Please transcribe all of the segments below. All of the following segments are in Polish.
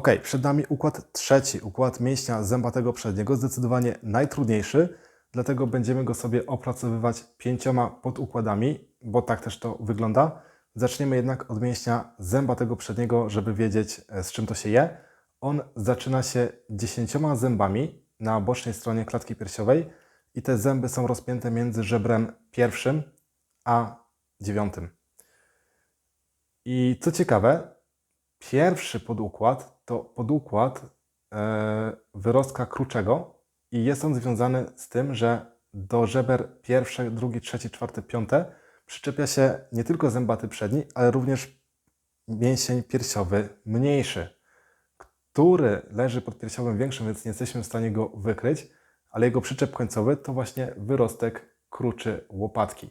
Ok, przed nami układ trzeci, układ mięśnia zębatego przedniego, zdecydowanie najtrudniejszy, dlatego będziemy go sobie opracowywać pięcioma podukładami, bo tak też to wygląda. Zaczniemy jednak od mięśnia zębatego przedniego, żeby wiedzieć e, z czym to się je. On zaczyna się dziesięcioma zębami na bocznej stronie klatki piersiowej i te zęby są rozpięte między żebrem pierwszym a dziewiątym. I co ciekawe, pierwszy podukład to podukład e, wyrostka kruczego i jest on związany z tym, że do żeber pierwsze, drugi, trzeci, czwarty, piąte przyczepia się nie tylko zębaty przedni, ale również mięsień piersiowy mniejszy, który leży pod piersiowym większym, więc nie jesteśmy w stanie go wykryć, ale jego przyczep końcowy to właśnie wyrostek kruczy łopatki.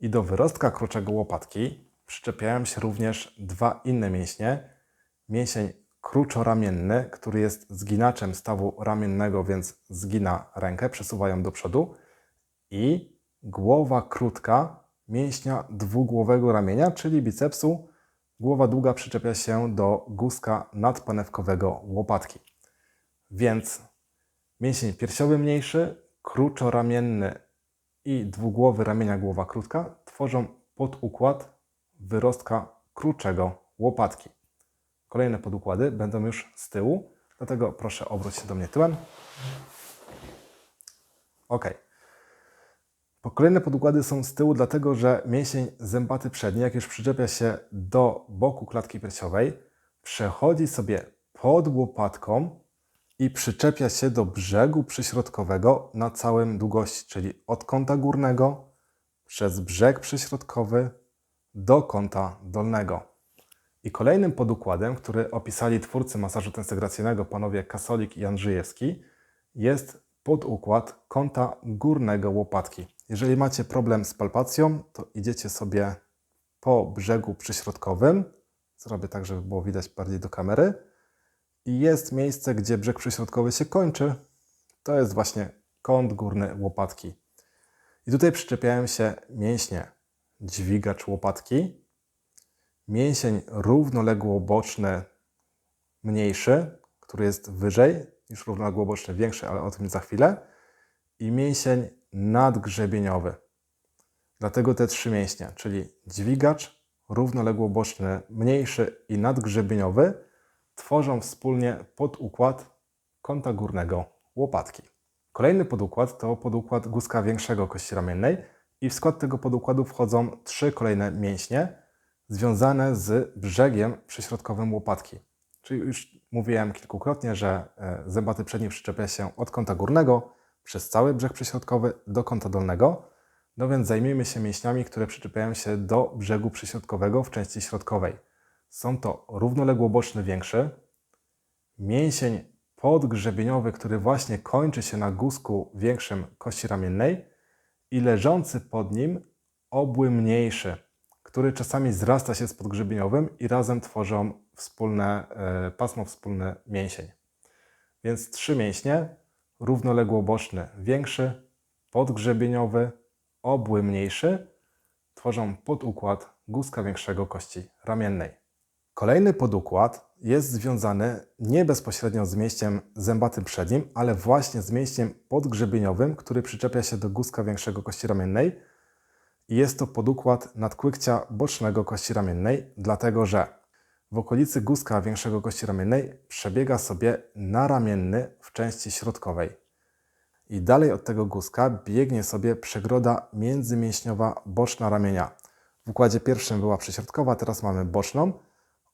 I do wyrostka kruczego łopatki przyczepiają się również dwa inne mięśnie. Mięsień kruczoramienny, który jest zginaczem stawu ramiennego, więc zgina rękę, przesuwa ją do przodu. I głowa krótka mięśnia dwugłowego ramienia, czyli bicepsu. Głowa długa przyczepia się do guzka nadpanewkowego łopatki. Więc mięsień piersiowy mniejszy, kruczoramienny i dwugłowy ramienia głowa krótka tworzą podukład wyrostka kruczego łopatki. Kolejne podukłady będą już z tyłu, dlatego proszę obróć się do mnie tyłem. Ok. Kolejne podukłady są z tyłu, dlatego że mięsień zębaty przedni, jak już przyczepia się do boku klatki piersiowej, przechodzi sobie pod łopatką i przyczepia się do brzegu przyśrodkowego na całym długości, czyli od kąta górnego przez brzeg przyśrodkowy do kąta dolnego. I kolejnym podukładem, który opisali twórcy masażu tensegracyjnego panowie Kasolik i Andrzejewski, jest podukład kąta górnego łopatki. Jeżeli macie problem z palpacją, to idziecie sobie po brzegu przyśrodkowym. Zrobię tak, żeby było widać bardziej do kamery. I jest miejsce, gdzie brzeg przyśrodkowy się kończy. To jest właśnie kąt górny łopatki. I tutaj przyczepiają się mięśnie dźwigacz łopatki, mięsień równoległoboczny mniejszy, który jest wyżej niż równoległoboczny większy, ale o tym za chwilę, i mięsień nadgrzebieniowy. Dlatego te trzy mięśnie, czyli dźwigacz, równoległoboczny mniejszy i nadgrzebieniowy, tworzą wspólnie podukład kąta górnego łopatki. Kolejny podukład to podukład guzka większego kości ramiennej i w skład tego podukładu wchodzą trzy kolejne mięśnie związane z brzegiem przyśrodkowym łopatki. Czyli już mówiłem kilkukrotnie, że e, zębaty przedni przyczepia się od kąta górnego przez cały brzeg przyśrodkowy do kąta dolnego. No więc zajmijmy się mięśniami, które przyczepiają się do brzegu przyśrodkowego w części środkowej. Są to równoległoboczny większy, mięsień podgrzebieniowy, który właśnie kończy się na guzku większym kości ramiennej i leżący pod nim obły mniejszy, który czasami zrasta się z podgrzebieniowym i razem tworzą wspólne e, pasmo, wspólny mięsień. Więc trzy mięśnie, równoległoboczny większy, podgrzebieniowy, obły mniejszy, tworzą podukład guzka większego kości ramiennej. Kolejny podukład jest związany nie bezpośrednio z mięśniem zębatym przednim, ale właśnie z mięśniem podgrzebieniowym, który przyczepia się do guzka większego kości ramiennej. Jest to podukład nadkłykcia bocznego kości ramiennej, dlatego że w okolicy guzka większego kości ramiennej przebiega sobie naramienny w części środkowej. I dalej od tego guzka biegnie sobie przegroda międzymięśniowa boczna ramienia. W układzie pierwszym była przyśrodkowa, teraz mamy boczną.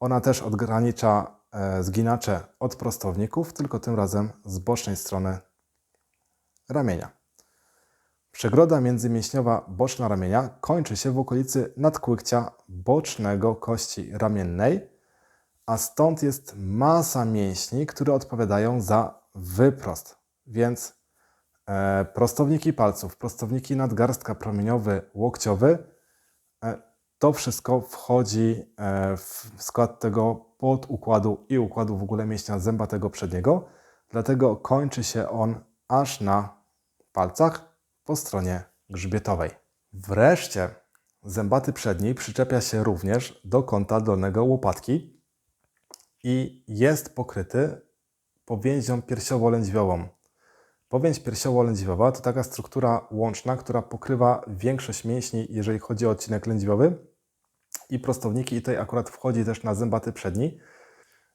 Ona też odgranicza e, zginacze od prostowników, tylko tym razem z bocznej strony ramienia. Przegroda międzymięśniowa boczna ramienia kończy się w okolicy nadkłykcia bocznego kości ramiennej, a stąd jest masa mięśni, które odpowiadają za wyprost. Więc e, prostowniki palców, prostowniki nadgarstka promieniowy, łokciowy e, to wszystko wchodzi e, w skład tego podukładu i układu w ogóle mięśnia zębatego przedniego, dlatego kończy się on aż na palcach po stronie grzbietowej. Wreszcie zębaty przedni przyczepia się również do kąta dolnego łopatki, i jest pokryty powięzią piersiowo-lędźwiową. Powięź piersiowo-lędźwiowa to taka struktura łączna, która pokrywa większość mięśni, jeżeli chodzi o odcinek lędźwiowy i prostowniki i tutaj akurat wchodzi też na zębaty przedni.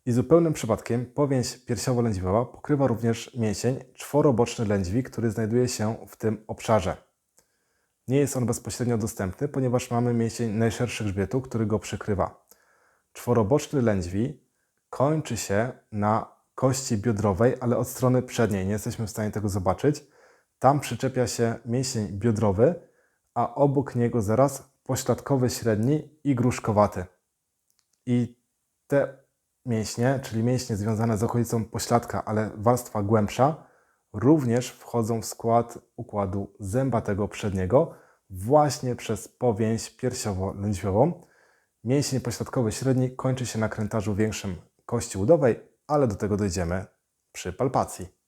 I zupełnym przypadkiem powięź piersiowo-lędźwiowa pokrywa również mięsień czworoboczny lędźwi, który znajduje się w tym obszarze. Nie jest on bezpośrednio dostępny, ponieważ mamy mięsień najszerszy grzbietu, który go przykrywa. Czworoboczny lędźwi kończy się na kości biodrowej, ale od strony przedniej. Nie jesteśmy w stanie tego zobaczyć. Tam przyczepia się mięsień biodrowy, a obok niego zaraz pośladkowy średni i gruszkowaty. I te mięśnie, czyli mięśnie związane z okolicą pośladka, ale warstwa głębsza, również wchodzą w skład układu zębatego przedniego właśnie przez powięź piersiowo-lędźwiową. Mięsień pośladkowy średni kończy się na krętarzu większym kości udowej, ale do tego dojdziemy przy palpacji.